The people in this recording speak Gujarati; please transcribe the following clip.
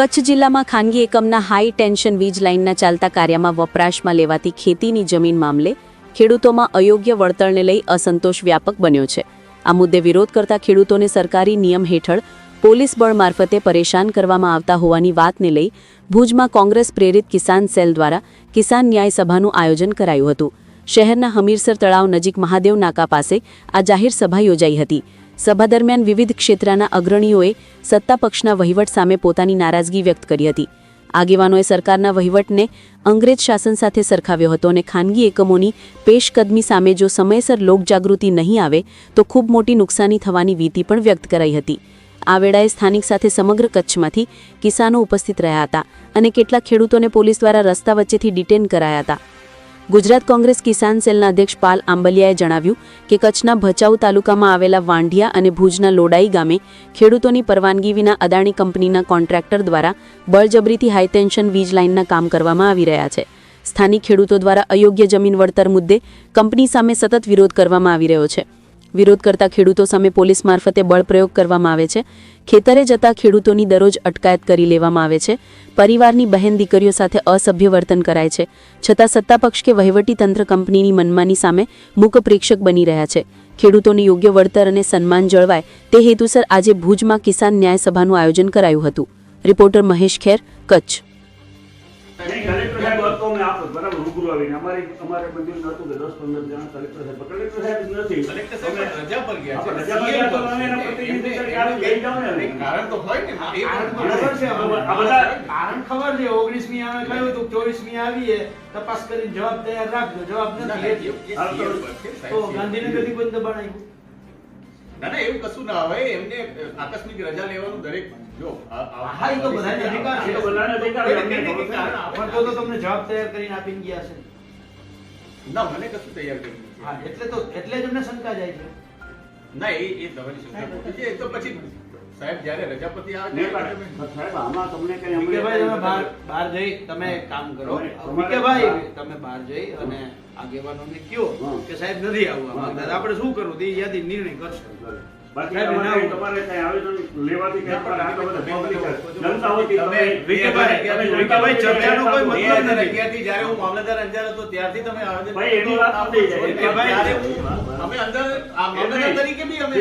કચ્છ જિલ્લામાં ખાનગી એકમના હાઈ ટેન્શન વીજ લાઇનના ચાલતા કાર્યમાં વપરાશમાં લેવાતી ખેતીની જમીન મામલે ખેડૂતોમાં અયોગ્ય વળતરને લઈ અસંતોષ વ્યાપક બન્યો છે. આ મુદ્દે વિરોધ કરતા ખેડૂતોને સરકારી નિયમ હેઠળ પોલીસ બળ મારફતે પરેશાન કરવામાં આવતા હોવાની વાતને લઈ ભુજમાં કોંગ્રેસ પ્રેરિત કિસાન સેલ દ્વારા કિસાન ન્યાય સભાનું આયોજન કરાયું હતું. શહેરના હમીરસર તળાવ નજીક મહાદેવ નાકા પાસે આ જાહેર સભા યોજાઈ હતી. સભા દરમિયાન વિવિધ ક્ષેત્રના અગ્રણીઓએ સત્તા પક્ષના વહીવટ સામે પોતાની નારાજગી વ્યક્ત કરી હતી. આગેવાનોએ સરકારના વહીવટને અંગ્રેજ શાસન સાથે સરખાવ્યો હતો અને ખાનગી એકમોની પેશકદમી સામે જો સમયસર લોકજાગૃતિ નહીં આવે, તો ખૂબ મોટી નુકસાની થવાની વીતી પણ વ્યક્ત કરાઈ હતી. આ વેળાએ સ્થાનિક સાથે સમગ્ર કચ્છમાંથી કિસાનો ઉપસ્થિત રહ્યા હતા અને કેટલાક ખેડૂતોને પોલીસ દ્વારા રસ્તા વચ્ચેથી ડિટેન કરાયા હતા. ગુજરાત કોંગ્રેસ કિસાન સેલના અધ્યક્ષ પાલ આંબલિયાએ જણાવ્યું કે કચ્છના ભચાઉ તાલુકામાં આવેલા વાંઢિયા અને ભુજના લોડાઈ ગામે ખેડૂતોની પરવાનગી વિના અદાણી કંપનીના કોન્ટ્રાક્ટર દ્વારા બળજબરીથી હાઈટેન્શન વીજ લાઇનના કામ કરવામાં આવી રહ્યા છે. સ્થાનિક ખેડૂતો દ્વારા અયોગ્ય જમીન વળતર મુદ્દે કંપની સામે સતત વિરોધ કરવામાં આવી રહ્યો છે. વિરોધ કરતા ખેડૂતો સામે પોલીસ મારફતે બળપ્રયોગ કરવામાં આવે છે. ખેતરે જતા ખેડૂતોની દરરોજ અટકાયત કરી લેવામાં આવે છે. પરિવારની બહેન દીકરીઓ સાથે અસભ્ય વર્તન કરાય છે. છતાં સત્તાપક્ષ કે વહીવટી તંત્ર કંપનીની મનમાની સામે મૂક પ્રેક્ષક બની રહ્યા છે. ખેડૂતોને યોગ્ય વળતર અને સન્માન જળવાય તે હેતુસર આજે ભુજમાં કિસાન ન્યાય સભાનું આયોજન કરાયું હતું. રિપોર્ટર મહેશ ખેર, કચ્છ નહીં, કલેક્ટર સાહેબ હતો અમને આપો બરાબર રૂબરૂ આવીને અમારે અમારે બધું નતું કે દસ પંદર જણા કલેક્ટર સાહેબ કલેક્ટર સાહેબ નથી. કલેક્ટર સાહેબ રજા પર ગયા છે. રજા પર ગયા તો અમે એના પ્રતિનિધિ તરીકે લઈ જાઓ ને. કારણ તો હોય ને. એ ખબર છે, આ બધા- કારણ ખબર છે. ઓગણીસમી આવે કહ્યું હતું ચોવીસમી આવીએ તપાસ કરીને જવાબ તૈયાર રાખજો. જવાબ નથી. તો- તો CM ગાંધીનગરથી બંધ દબાણ આવ્યું ના ના એવું કશું ના હોય. એમને આકસ્મિક રજા લેવાનું દરેક જો આ- આ- હા, એ તો બધાને અધિકાર એ તો બધાને અધિકાર છે. પણ તો તો તમને જવાબ તૈયાર કરીને આપીને ગયા છે. ના મને કશું તૈયાર કર્યું હા એટલે તો એટલે જ અમને શંકા જાય છે. ના એ એ તમારી શંકા ખોટી છે. એ તો પછી સાહેબ જ્યારે રજાપતિ આવે સાહેબ આમાં તમને કઈ અમને વિકેભાઈ તમે બહાર બહાર જઈ તમે કામ કરો. વિકેભાઈ તમે બહાર જઈ અને આગેવાનોને કયો કે સાહેબ નથી આવવા આપણે શું કરવું? તે યાદી નિર્ણય કરશે. અમે અંદર તરીકે બી અમે